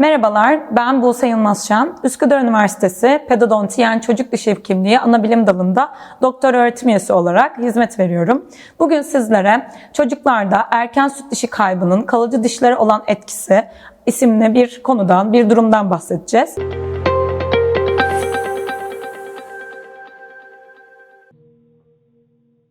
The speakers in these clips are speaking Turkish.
Merhabalar, ben Buse Yılmazşan. Üsküdar Üniversitesi Pedodonti yani Çocuk Diş Hekimliği Anabilim Dalı'nda doktor öğretim üyesi olarak hizmet veriyorum. Bugün sizlere çocuklarda erken süt dişi kaybının kalıcı dişlere olan etkisi isimli bir konudan, bir durumdan bahsedeceğiz.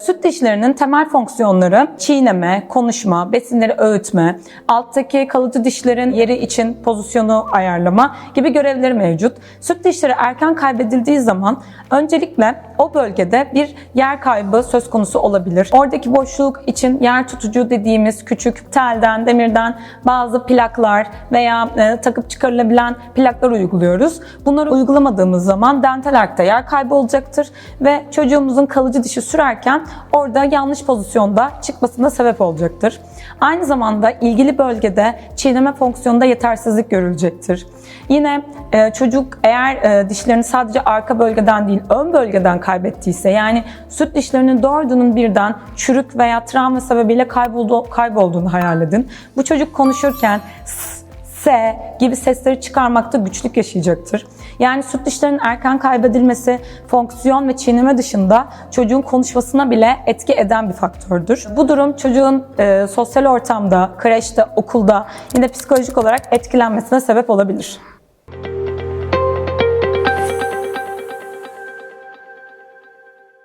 Süt dişlerinin temel fonksiyonları çiğneme, konuşma, besinleri öğütme, alttaki kalıcı dişlerin yeri için pozisyonu ayarlama gibi görevleri mevcut. Süt dişleri erken kaybedildiği zaman öncelikle o bölgede bir yer kaybı söz konusu olabilir. Oradaki boşluk için yer tutucu dediğimiz küçük telden, demirden bazı plaklar veya e, takıp çıkarılabilen plaklar uyguluyoruz. Bunları uygulamadığımız zaman dental arkta yer kaybı olacaktır ve çocuğumuzun kalıcı dişi sürerken orada yanlış pozisyonda çıkmasına sebep olacaktır. Aynı zamanda ilgili bölgede çiğneme fonksiyonunda yetersizlik görülecektir. Yine e, çocuk eğer e, dişlerini sadece arka bölgeden değil ön bölgeden kaybettiyse yani süt dişlerinin dördünün birden çürük veya travma sebebiyle kayboldu, kaybolduğunu hayal edin. Bu çocuk konuşurken "s", gibi sesleri çıkarmakta güçlük yaşayacaktır. Yani süt dişlerinin erken kaybedilmesi fonksiyon ve çiğneme dışında çocuğun konuşmasına bile etki eden bir faktördür. Bu durum çocuğun e, sosyal ortamda, kreşte, okulda yine psikolojik olarak etkilenmesine sebep olabilir.